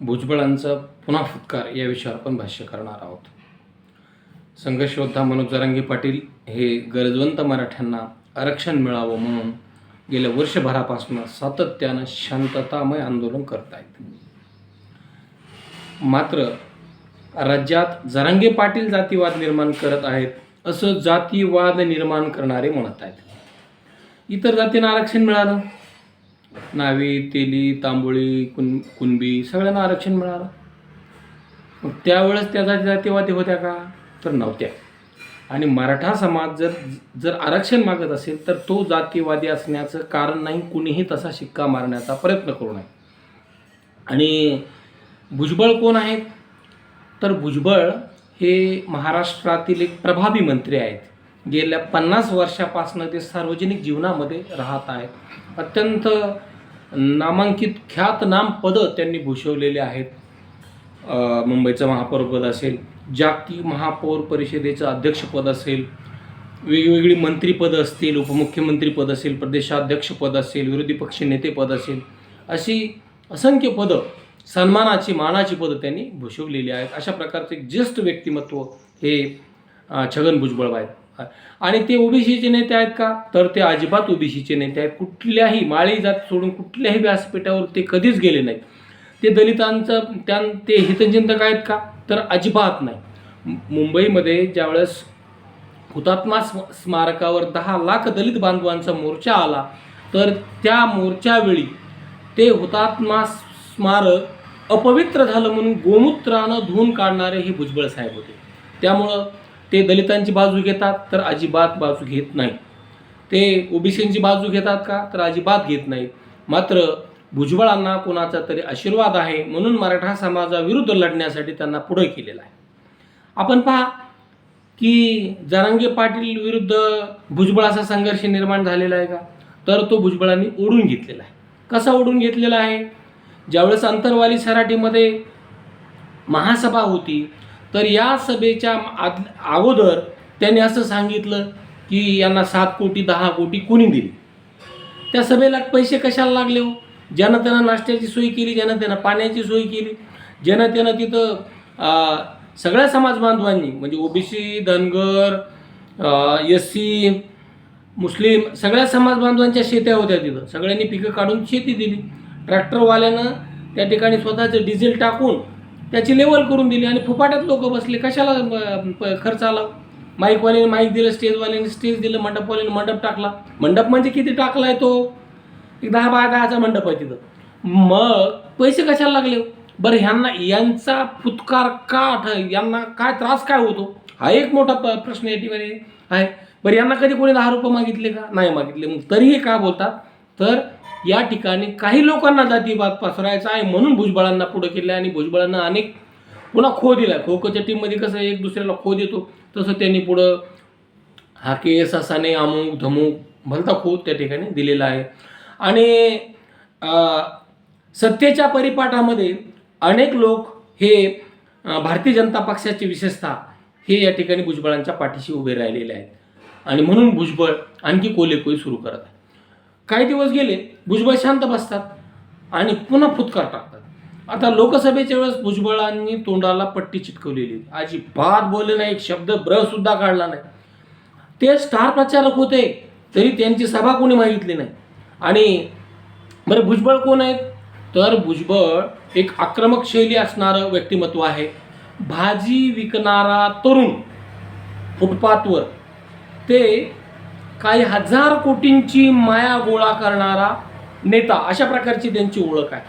भुजबळांचा पुन्हा फुटकार या विषयावर आपण भाष्य करणार आहोत. संघश्रोद्धा मनोज जरांगे पाटील हे गरजवंत मराठ्यांना आरक्षण मिळावं म्हणून गेल्या वर्षभरापासून सातत्यानं शांततामय आंदोलन करत आहेत मात्र राज्यात जरांगे पाटील जातीवाद निर्माण करत आहेत असं जातीवाद निर्माण करणारे म्हणत आहेत इतर जातींना आरक्षण मिळालं? नावी तेली तांबोळी कुन कुणबी सगळ्यांना आरक्षण मिळालं. मग त्यावेळेस त्या जातीवादी होत्या का? तर नव्हत्या. आणि मराठा समाज जर जर आरक्षण मागत असेल तर तो जातीवादी असण्याचं कारण नाही कुणीही तसा शिक्का मारण्याचा प्रयत्न करू नये. आणि भुजबळ कोण आहेत? तर भुजबळ हे महाराष्ट्रातील एक प्रभावी मंत्री आहेत. गेल्या पन्नास वर्षापासून ते सार्वजनिक जीवनामध्ये राहत आहेत. अत्यंत नामांकित ख्यातनाम पदं त्यांनी भूषवलेले आहेत. मुंबईचं महापौरपद असेल जागतिक महापौर परिषदेचं अध्यक्षपद असेल वेगवेगळी मंत्रीपदं असतील उपमुख्यमंत्रीपद असेल प्रदेशाध्यक्षपद असेल विरोधी पक्ष नेतेपद असेल अशी असंख्य पदं सन्मानाची मानाची पदं त्यांनी भूषवलेली आहेत. अशा प्रकारचे ज्येष्ठ व्यक्तिमत्व हे छगन भुजबळ आहेत. आणि ते ओबीसीचे नेते आहेत का? तर ते अजिबात ओबीसीचे नेते आहेत. कुठल्याही माळी जात सोडून कुठल्याही व्यासपीठावर ते कधीच गेले नाहीत. ते दलितांचं त्या ते हितचिंतक आहेत का? तर अजिबात नाही. मुंबईमध्ये ज्यावेळेस हुतात्मा स्म स्मारकावर दहा लाख दलित बांधवांचा मोर्चा आला तर त्या मोर्चावेळी ते हुतात्मा स्मारक अपवित्र झालं म्हणून गोमूत्रानं धुवून काढणारे हे भुजबळ साहेब होते. त्यामुळं ते दलितांची बाजू घेतात तर अजिबात बाजू घेत नाही. ते ओबीसींची बाजू घेतात का तर अजिबात घेत नाहीत. मात्र भुजबळांना कोणाचा तरी आशीर्वाद आहे म्हणून मराठा समाजाविरुद्ध लढण्यासाठी त्यांना पुढे केलेला आहे. आपण पहा की जरांगे पाटील विरुद्ध भुजबळाचा संघर्ष निर्माण झालेला आहे का? तर तो भुजबळांनी ओढून घेतलेला आहे. कसा ओढून घेतलेला आहे? ज्यावेळेस अंतरवाली सराटीमध्ये महासभा होती तर या सभेच्या आद अगोदर त्यांनी असं सांगितलं की यांना सात कोटी दहा कोटी कोणी दिली? त्या सभेला पैसे कशाला लागले हो? ज्यानं त्यानं नाश्त्याची सोय केली ज्यानं त्यानं पाण्याची सोय केली ज्यानं त्यानं तिथं सगळ्या समाज बांधवांनी म्हणजे ओबीसी धनगर एस सी मुस्लिम सगळ्या समाज बांधवांच्या शेत्या होत्या तिथं. सगळ्यांनी पिकं काढून शेती दिली. ट्रॅक्टरवाल्यानं त्या ठिकाणी स्वतःचं डिझेल टाकून त्याची लेवल करून दिली आणि फुपाट्यात लोक बसले. कशाला खर्च आला? माईकवाल्याने माईक दिलं स्टेजवाल्याने स्टेज दिलं मंडपवाल्याने मंडप टाकला. मंडप म्हणजे किती टाकला आहे तो? एक दहा बारा दहाचा मंडप आहे तिथं. मग पैसे कशाला लागले? बरं ह्यांना यांचा फुतकार का आठ- यांना काय त्रास काय होतो? हा एक मोठा प- प्रश्न या ठिकाणी आहे. बरं यांना कधी कोणी दहा रुपये मागितले का? नाही मागितले. मग तरीही का बोलतात? तर या ठिकाणी काही लोकांना जातीवाद पसरायचा आहे म्हणून भुजबळांना पुढे केलं आणि भुजबळांना अनेक पुन्हा खो दिला खो खोच्या टीममध्ये कसं एक दुसऱ्याला खो देतो तसं त्यांनी पुढं हा केस असाने अमुक धमुक भलता खो त्या ठिकाणी दिलेला आहे. आणि सत्तेच्या परिपाठामध्ये अनेक लोक हे भारतीय जनता पक्षाचे विशेषतः हे या ठिकाणी भुजबळांच्या पाठीशी उभे राहिलेले आहेत. आणि म्हणून भुजबळ आणखी कोलेकोई सुरू करत आहे. काही दिवस गेले भुजबळ शांत बसतात आणि पुन्हा फुतकार टाकतात. आता लोकसभेच्या वेळेस भुजबळांनी तोंडाला पट्टी चिटकवलेली. होती. अजिबात बोलले नाही एक शब्द ब्रसुद्धा काढला नाही. ते स्टार प्रचारक होते तरी त्यांची सभा कोणी मागितली नाही. आणि बरं भुजबळ कोण आहेत? तर भुजबळ एक आक्रमक शैली असणारं व्यक्तिमत्व आहे. भाजी विकणारा तरुण फुटपाथवर. ते काही हजार कोटींची माया गोळा करणारा नेता अशा प्रकारची त्यांची ओळख आहे.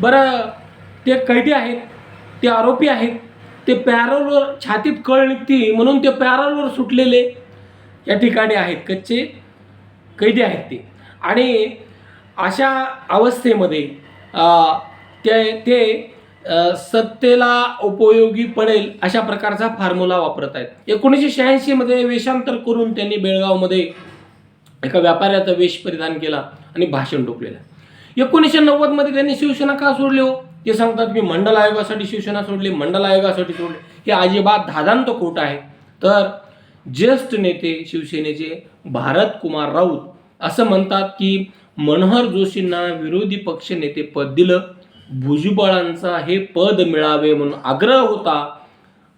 बरं ते कैदी आहेत ते आरोपी आहेत ते पॅरोलवर छातीत कळ निघती म्हणून ते पॅरोलवर सुटलेले या ठिकाणी आहेत कच्चे कैदी आहेत ते. आणि अशा अवस्थेमध्ये ते ते सत्तेला उपयोगी पडेल अशा प्रकारचा फॉर्म्युला वापरत आहेत. एकोणीसशे शहाऐंशीमध्ये वेषांतर करून त्यांनी बेळगावमध्ये एका व्यापाऱ्याचा वेश परिधान केला. आणि भाषण टोकलेलं एकोणीसशे नव्वदमध्ये त्यांनी शिवसेना का सोडली हो? ते सांगतात मी मंडल आयोगासाठी शिवसेना सोडली मंडल आयोगासाठी सोडली. हे अजिबात धादांत खोट आहे. तर ज्येष्ठ नेते शिवसेनेचे भारत कुमार राऊत असं म्हणतात की मनोहर जोशींना विरोधी पक्ष नेते पद दिलं भुजबळांचा हे पद मिळावे म्हणून आग्रह होता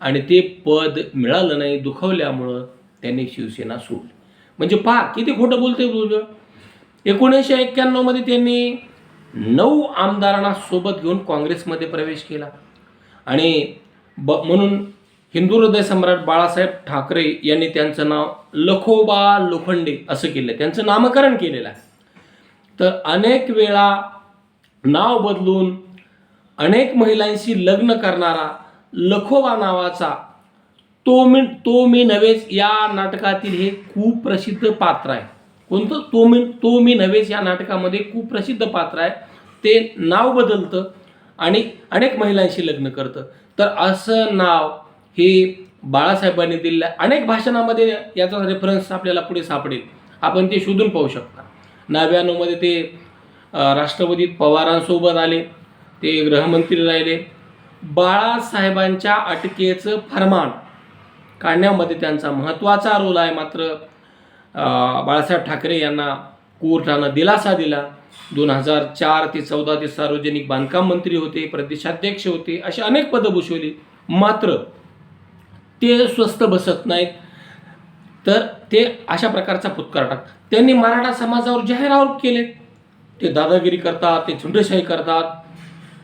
आणि ते पद मिळालं नाही दुखवल्यामुळं त्यांनी शिवसेना सोडली. म्हणजे पहा किती खोटं बोलते भुजबळ. एकोणीसशे एक्क्याण्णवमध्ये त्यांनी नऊ आमदारांना सोबत घेऊन काँग्रेसमध्ये प्रवेश केला. आणि ब म्हणून हिंदू हृदय सम्राट बाळासाहेब ठाकरे यांनी त्यांचं नाव लखोबा लोखंडे असं केलं. त्यांचं नामकरण केलेलं आहे. तर अनेक वेळा नाव बदलून अनेक महिलांशी लग्न करणारा लखोबा नावाचा तो मी तो मी नव्हेच या नाटकातील हे खूप प्रसिद्ध पात्र आहे. कोणतं? तो मी तो मी नव्हेच. या नाटकामध्ये खूप प्रसिद्ध पात्र आहे. ते नाव बदलतं आणि अनेक महिलांशी लग्न करतं. तर असं नाव हे बाळासाहेबांनी दिलेलं आहे. अनेक भाषणामध्ये याचा रेफरन्स आपल्याला पुढे सापडेल. आपण ते शोधून पाहू शकता. नव्याण्णवमध्ये ते राष्ट्रपती पवारांसोबत आले. ते गृहमंत्री राहिले. बाळासाहेबांच्या अटकेचं फरमान काढण्यामध्ये त्यांचा महत्त्वाचा रोल आहे. मात्र बाळासाहेब ठाकरे यांना कोर्टानं दिलासा दिला. दोन हजार चार ते चौदा ते सार्वजनिक बांधकाम मंत्री होते प्रदेशाध्यक्ष होते अशी अनेक पदं भूषवली. मात्र ते स्वस्त बसत नाहीत. तर ते अशा प्रकारचा फुतकार टाकतात. त्यांनी मराठा समाजावर जाहीर आरोप केले. ते दादागिरी करतात ते झुंडशाही करतात.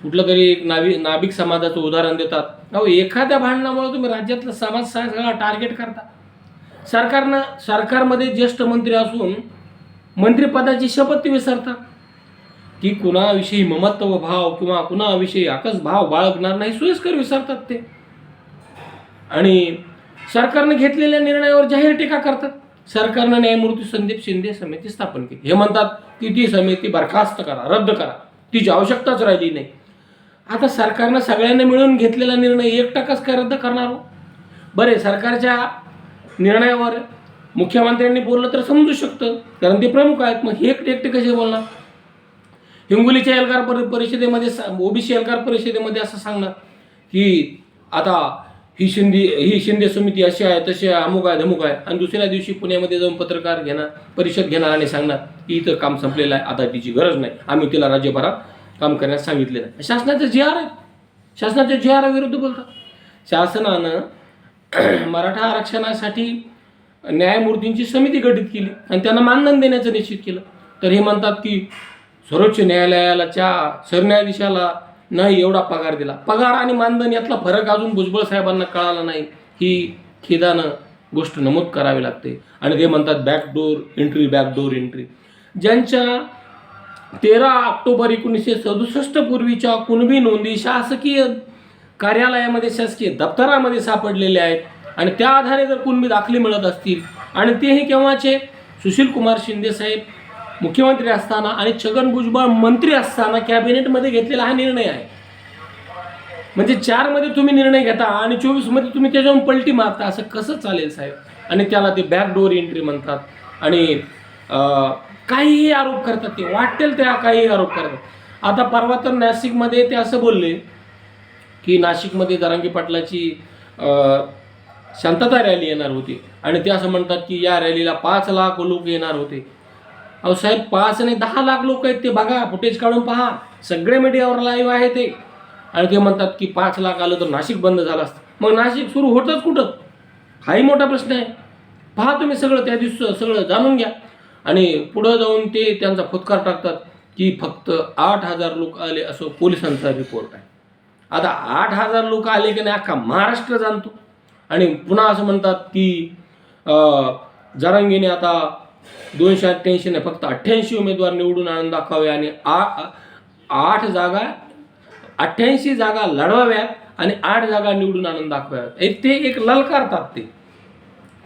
कुठलं तरी एक नावी नाभिक समाजाचं उदाहरण देतात. अहो एखाद्या भांडणामुळे तुम्ही राज्यातला समाज सगळा टार्गेट करता. सरकारनं सरकारमध्ये ज्येष्ठ मंत्री असून मंत्रिपदाची शपथ ते विसरतात की कुणाविषयी ममत्व भाव किंवा कुणाविषयी आकस भाव बाळगणार नाही सोयीस्कर विसरतात ते. आणि सरकारने घेतलेल्या निर्णयावर जाहीर टीका करतात. सरकारनं न्यायमूर्ती संदीप शिंदे समिती स्थापन केली. हे म्हणतात की ती समिती बरखास्त करा रद्द करा. तिची आवश्यकताच राहिली नाही. आता सरकारनं सगळ्यांना मिळून घेतलेला निर्णय एक टक्काच काय रद्द करणार हो? बरे सरकारच्या निर्णयावर मुख्यमंत्र्यांनी बोललं तर समजू शकतं कारण ते प्रमुख आहेत. मग हे एकटे एकटे कसे बोलणार? हिंगोलीच्या एल्गार परि परिषदेमध्ये ओबीसी एल्गार परिषदेमध्ये असं सांगणार की आता ही शिंदे ही शिंदे समिती अशी आहे तशी आहे अमुक आहे धमुक आहे. आणि दुसऱ्या दिवशी पुण्यामध्ये जाऊन पत्रकार घेणार परिषद घेणार आणि सांगणार की इथं काम संपलेलं आहे आता तिची गरज नाही. आम्ही तिला राज्यभरात काम करण्यास सांगितलेलं आहे. शासनाचे जे आर आहे. शासनाच्या जे आर विरुद्ध बोलतात. शासनानं मराठा आरक्षणासाठी न्यायमूर्तींची समिती गठीत केली आणि त्यांना मानधन देण्याचं निश्चित केलं. तर हे म्हणतात की सर्वोच्च न्यायालयालाच्या सरन्यायाधीशाला नाही एवढा पगार दिला. पगार आणि मानधन यातला फरक अजून भुजबळ साहेबांना कळाला नाही. ही खेदानं गोष्ट नमूद करावी लागते. आणि ते म्हणतात बॅकडोर एंट्री बॅकडोर एंट्री ज्यांच्या तेरा ऑक्टोबर एकोणीसशे सदुसष्ट पूर्वीच्या कुणबी नोंदी शासकीय कार्यालयामध्ये शासकीय दप्तरामध्ये सापडलेले आहेत. आणि त्या आधारे जर कुणबी दाखले मिळत असतील. आणि तेही केव्हाचे? सुशील कुमार शिंदे साहेब मुख्यमंत्री असताना आणि छगन भुजबळ मंत्री असताना कॅबिनेटमध्ये घेतलेला हा निर्णय आहे. म्हणजे चारमध्ये तुम्ही निर्णय घेता आणि चोवीसमध्ये तुम्ही त्याच्यावर पलटी मारता असं कसं चालेल साहेब? आणि त्याला ते बॅकडोर एंट्री म्हणतात. आणि काहीही आरोप करतात ते. वाटेल त्या काहीही आरोप करतात. आता परवा तर नाशिकमध्ये ते असं बोलले की नाशिकमध्ये दरांगी पाटलाची शांतता रॅली येणार होती. आणि ते असं म्हणतात की या रॅलीला पाच लाख लोक येणार होते. अहो साहेब पाच आणि दहा लाख लोक आहेत ते बघा फुटेज काढून पहा. सगळे मीडियावर लाईव्ह आहे ते. आणि ते म्हणतात की पाच लाख आलं तर नाशिक बंद झालं असतं. मग नाशिक सुरू होतंच कुठं? हाही मोठा प्रश्न आहे. पहा तुम्ही सगळं त्या दिवस सगळं जाणून घ्या. आणि पुढं जाऊन ते त्यांचा फुतकार टाकतात की फक्त आठ हजार लोक आले असं पोलिसांचा रिपोर्ट आहे. आता आठ हजार लोक आले की नाही अख्खा महाराष्ट्र जाणतो. आणि पुन्हा असं म्हणतात की जरांगीने आता दोनशे अठ्ठ्याऐंशी नाही फक्त अठ्ठ्याऐंशी उमेदवार निवडून आणून दाखवावे आणि आ आठ जागा अठ्ठ्याऐंशी जागा लढवाव्यात आणि आठ जागा निवडून आणून दाखवाव्यात ते एक ललकारतात ते.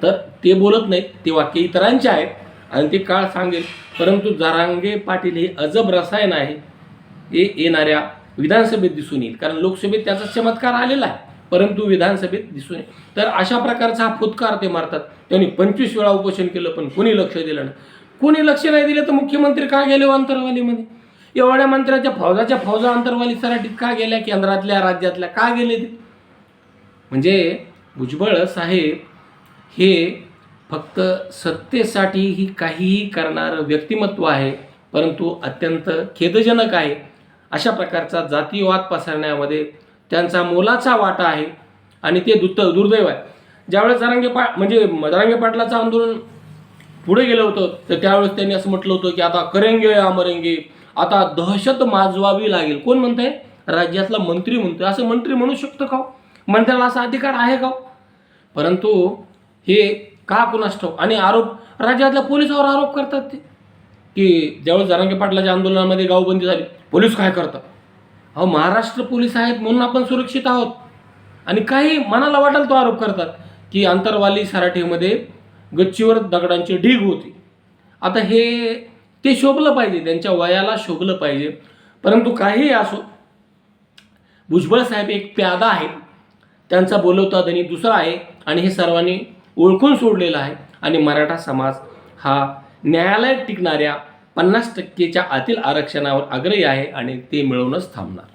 तर ते बोलत नाहीत ते वाक्य इतरांचे आहेत आणि ते काळ सांगेल. परंतु जरांगे पाटील हे अजब रसायन आहे. हे येणाऱ्या विधानसभेत दिसून येईल. कारण लोकसभेत त्याचा चमत्कार आलेला आहे. परंतु विधानसभेत दिसून येईल. तर अशा प्रकारचा हा फुतकार ते मारतात. त्यांनी पंचवीस वेळा उपोषण केलं पण कोणी लक्ष दिलं नाही. कोणी लक्ष नाही दिलं तर मुख्यमंत्री का गेले हो अंतरवालीमध्ये? एवढ्या मंत्र्याच्या फौजाच्या फौजा अंतरवाली सराटीत का गेल्या? केंद्रातल्या राज्यातल्या का गेले ते? म्हणजे भुजबळ साहेब हे फक्त सत्तेसाठी ही काहीही करणारं व्यक्तिमत्व आहे परंतु अत्यंत खेदजनक आहे. अशा प्रकारचा जातीयवाद पसरण्यामध्ये त्यांचा मोलाचा वाटा आहे आणि ते दुत दुर्दैव आहे. ज्यावेळेस जारांगे पा म्हणजे जरांगे पाटलाचं आंदोलन पुढे गेलं होतं तर त्यावेळेस त्यांनी असं म्हटलं होतं की आता करेंगे अमरेंगे आता दहशत माजवावी लागेल. कोण म्हणतंय? राज्यातला मंत्री म्हणतोय. असं मंत्री म्हणू शकतो का हो? मंत्र्याला असा अधिकार आहे का हो? परंतु हे का कुणास ठाऊक? आणि आरोप राज्यातल्या पोलिसावर आरोप करतात ते. की ज्यावेळेस जारांगे पाटलाच्या आंदोलनामध्ये गावबंदी झाली पोलीस काय करतात? अहो महाराष्ट्र पोलीस आहेत म्हणून आपण सुरक्षित आहोत. आणि काही मनाला वाटेल तो आरोप करतात की आंतरवाली सराठीमध्ये गच्चीवर दगडांची ढीग होती. आता हे ते शोभलं पाहिजे त्यांच्या वयाला शोभलं पाहिजे. परंतु काहीही असो भुजबळ साहेब एक प्यादा आहे. त्यांचा बोलवता धनी दुसरा आहे. आणि हे सर्वांनी ओळखून सोडलेलं आहे. आणि मराठा समाज हा न्यायालयात टिकणाऱ्या पन्नास टक्केच्या आतील आरक्षणावर आग्रही आहे आणि ते मिळवूनच थांबणार.